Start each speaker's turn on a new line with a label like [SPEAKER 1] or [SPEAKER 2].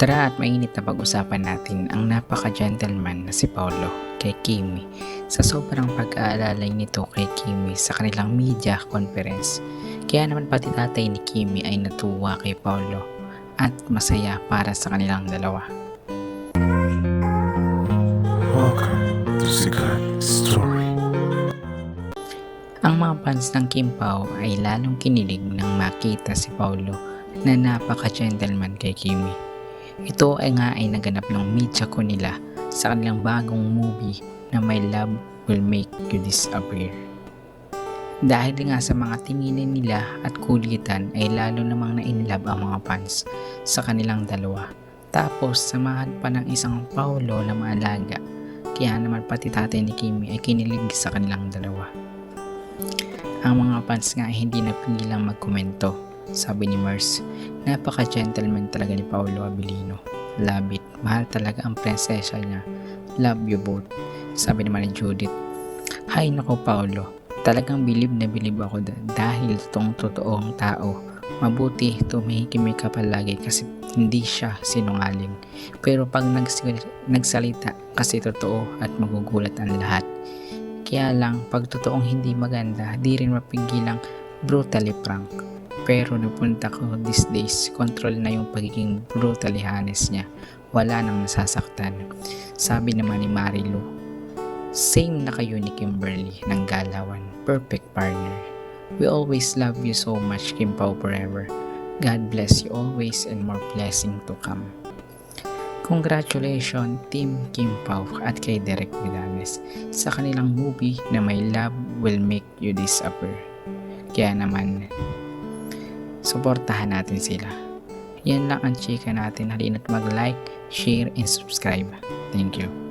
[SPEAKER 1] Tara at mainit na pag-usapan natin ang napaka-gentleman na si Paolo kay Kimi sa sobrang pag-aalalay nito kay Kimi sa kanilang media conference. Kaya naman pati tatay ni Kimi ay natuwa kay Paolo at masaya para sa kanilang dalawa. Ang mga fans ng Kim Pao ay lalong kinilig nang makita si Paolo na napaka-gentleman kay Kimi. Ito ay nga ay naganap ng media ko nila sa kanilang bagong movie na My Love Will Make You Disappear. Dahil nga sa mga tinginan nila at kulitan ay lalo namang na-inlove ang mga fans sa kanilang dalawa. Tapos samahan pa ng isang Paolo na maalaga. Kaya naman pati tatay ni Kimi ay kinilig sa kanilang dalawa. Ang mga fans nga ay hindi napigilang magkomento. Sabi ni Mars, napaka-gentleman talaga ni Paolo Abilino. Love it. Mahal talaga ang prinsesa niya. Love you both. Sabi naman ni Judith, Hay nako Paolo, talagang bilib na bilib ako da- dahil tong totoong tao. Mabuti tumihikimik ka palagi kasi hindi siya sinungaling. Pero pag nags- nagsalita kasi totoo at magugulat ang lahat. Kaya lang, pag totoong hindi maganda, di rin mapigilang brutally prank. Pero napunta ko these days, control na yung pagiging brutally honest niya. Wala nang nasasaktan. Sabi naman ni Marilu, same na kayo ni Kimberly ng Galawan. Perfect partner. We always love you so much, Kim Pao forever. God bless you always and more blessing to come. Congratulations Team Kim Pao at kay Derek Villanes sa kanilang movie na My Love Will Make You Disappear. Kaya naman, suportahan natin sila. Yan lang ang chika natin. Halina't mag-like, share, and subscribe. Thank you.